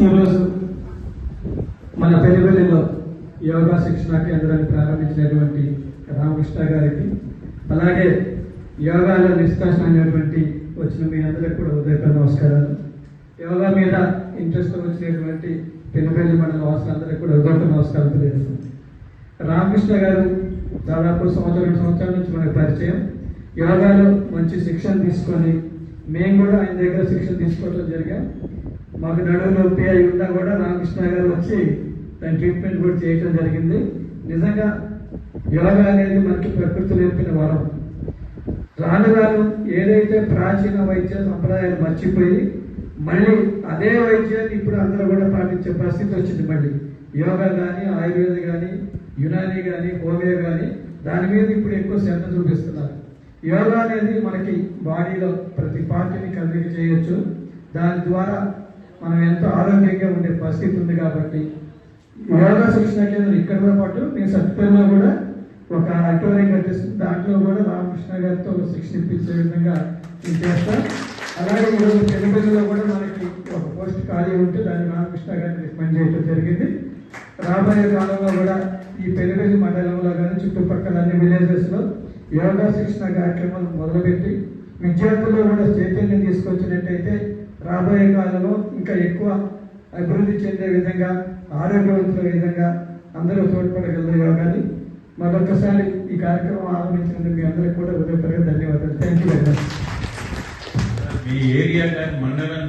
ఈరోజు మన పెళ్ళిపల్లిలో యోగా శిక్షణ కేంద్రాన్ని ప్రారంభించినటువంటి రామకృష్ణ గారికి అలాగే యోగాలో నిష్కాషన్ అనేటువంటి వచ్చిన మీ అందరికి కూడా ఉదయపూర్వ నమస్కారాలు. యోగా మీద ఇంట్రెస్ట్ వచ్చినటువంటి పెనుపల్లి మండల వాసులందరికీ కూడా ఉదయపూర్వ నమస్కారం తెలియజేస్తుంది రామకృష్ణ గారు దాదాపు సంవత్సరం రెండు సంవత్సరాల నుంచి మనకు పరిచయం. యోగాలో మంచి శిక్షణ తీసుకొని మేము కూడా ఆయన దగ్గర శిక్షణ తీసుకోవడం జరిగా. మాకు నడువు నొప్పి అయి ఉన్నా కూడా రామకృష్ణ గారు వచ్చి దాని ట్రీట్మెంట్ కూడా చేయడం జరిగింది. నిజంగా యోగా అనేది మనకి ప్రకృతి నేర్పిన వరం. రాను రాను ఏదైతే ప్రాచీన వైద్య సంప్రదాయాలు మర్చిపోయి మళ్ళీ అదే వైద్యాన్ని ఇప్పుడు అందరూ కూడా పాటించే పరిస్థితి వచ్చింది మళ్ళీ. యోగా కానీ ఆయుర్వేద కానీ యునాని కానీ హోమియో కానీ దాని మీద ఇప్పుడు ఎక్కువ శ్రద్ధ చూపిస్తున్నారు. యోగా అనేది మనకి బాడీలో ప్రతి పార్టీని కదలిక చేయొచ్చు. దాని ద్వారా మనం ఎంతో ఆరోగ్యంగా ఉండే పరిస్థితి ఉంది కాబట్టి యోగా శిక్షణ కేంద్రం ఇక్కడితో పాటు నేను సత్యపల్లిలో కూడా ఒక అక్వేరియం కట్టిస్తుంది దాంట్లో కూడా రామకృష్ణ గారితో ఒక శిక్షణ ఇప్పించే విధంగా నేను చేస్తాను అలాగే ఈరోజు తెలుగులో కూడా మనకి ఒక పోస్ట్ ఖాళీ ఉంటే దాన్ని రామకృష్ణ గారిని రికమెండ్ చేయడం జరిగింది. రాబోయే కాలంలో కూడా ఈ పెళ్ళిపల్లి మండలంలో కానీ చుట్టుపక్కల అన్ని విలేజెస్లో యోగా శిక్షణ కార్యక్రమాలు మొదలుపెట్టి విద్యార్థుల్లో కూడా చైతన్యం తీసుకొచ్చినట్టయితే ఇంకా ఎక్కువ అభివృద్ధి చెందే విధంగా ఆరోగ్యవంతుల విధంగా అందరూ తోడ్పడగలరు కానీ మరొకసారి ఈ కార్యక్రమం ఆరంభించినందుకు మీ అందరికీ కూడా హృదయపూర్వక ధన్యవాదాలు. థ్యాంక్ యూ వెరీ మచ్ మీ ఏరియా కానీ మండలం